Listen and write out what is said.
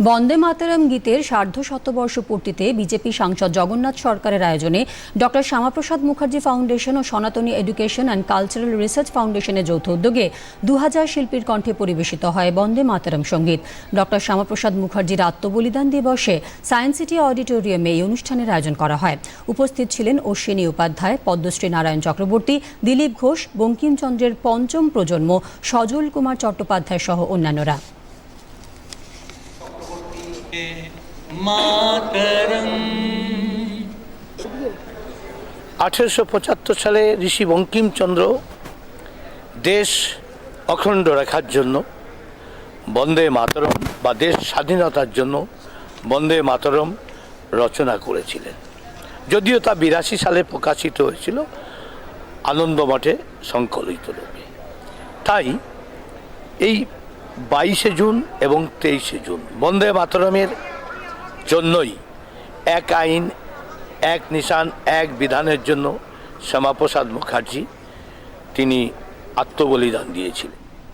বন্দে মাতারাম গীতের সার্ধ শতবর্ষ পূর্তিতে বিজেপি সাংসদ জগন্নাথ সরকারের আয়োজনে ডক্টর শ্যামাপ্রসাদ মুখার্জি ফাউন্ডেশন ও Sanatani education and cultural research ফাউন্ডেশনের যৌথ উদ্যোগে দু হাজার শিল্পীর কণ্ঠে পরিবেশিত হয় বন্দে মাতারাম সংগীত। ডক্টর শ্যামাপ্রসাদ মুখার্জির আত্মবলিদান দিবসে সায়েন্স সিটি অডিটোরিয়ামে এই অনুষ্ঠানের আয়োজন করা হয়। উপস্থিত ছিলেন অশ্বিনী উপাধ্যায়, পদ্মশ্রী নারায়ণ চক্রবর্তী, দিলীপ ঘোষ, বঙ্কিমচন্দ্রের পঞ্চম প্রজন্ম, সজল কুমার চট্টোপাধ্যায় সহ অন্যান্যরা। আঠেরোশো পঁচাত্তর সালে ঋষি বঙ্কিমচন্দ্র দেশ অখণ্ড রাখার জন্য, বন্দে মাতরম বা দেশ স্বাধীনতার জন্য বন্দে মাতরম রচনা করেছিলেন। যদিও তা বিরাশি সালে প্রকাশিত হয়েছিল, আনন্দমঠে সংকলিত রূপে। তাই এই বাইশে জুন এবং তেইশে জুন। বন্দে মাতরমের জন্যই এক আইন, এক নিশান, এক বিধানের জন্য শ্যামাপ্রসাদ মুখার্জি তিনি আত্মবলিদান দিয়েছিলেন।